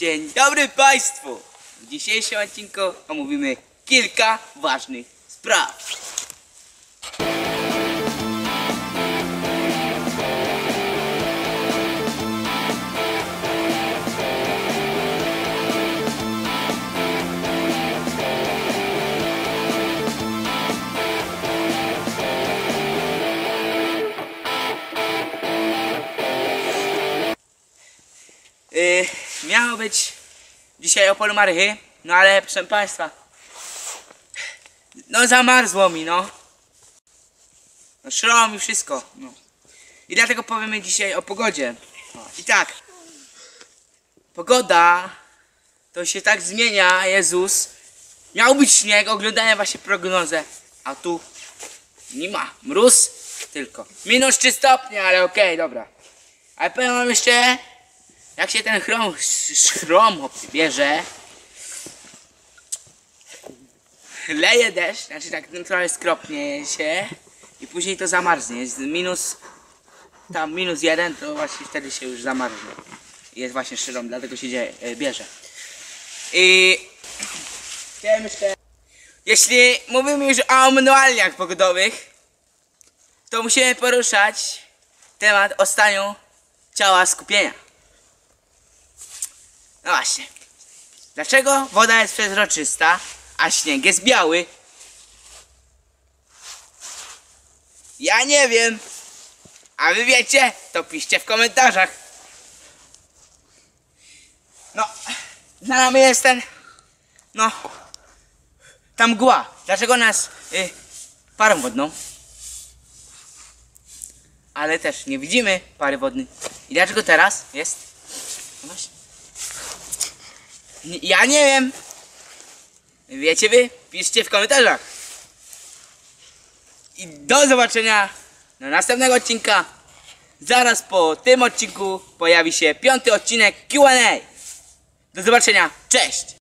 Dzień dobry Państwu! W dzisiejszym odcinku omówimy kilka ważnych spraw. Yy, miało być dzisiaj o polu Marychy, no ale proszę Państwa, no zamarzło mi, no. No szło mi wszystko, no. I dlatego powiemy dzisiaj o pogodzie. I tak, pogoda to się tak zmienia, Jezus. Miał być śnieg, oglądałem właśnie prognozę, a tu nie ma, mróz tylko. Minus 3 stopnie, ale okej, dobra. Ale powiem wam jeszcze, jak się ten chrom, chrom bierze, leje deszcz, znaczy tak trochę skropnie się i później to zamarznie. Jest minus, tam minus jeden, to właśnie wtedy się już zamarznie. Jest właśnie szrom, dlatego się dzieje, e, bierze. I chciałem jeszcze, jeśli mówimy już o manualniach pogodowych, to musimy poruszać temat o staniu ciała skupienia. No właśnie. Dlaczego woda jest przezroczysta, a śnieg jest biały? Ja nie wiem. A wy wiecie? To piszcie w komentarzach. No, nami jest ten... No, ta mgła. Dlaczego nas y, parą wodną? Ale też nie widzimy pary wodnej. I dlaczego teraz jest? No właśnie. Ja nie wiem. Wiecie wy? Piszcie w komentarzach. I do zobaczenia na następnego odcinka. Zaraz po tym odcinku pojawi się piąty odcinek Q&A. Do zobaczenia. Cześć!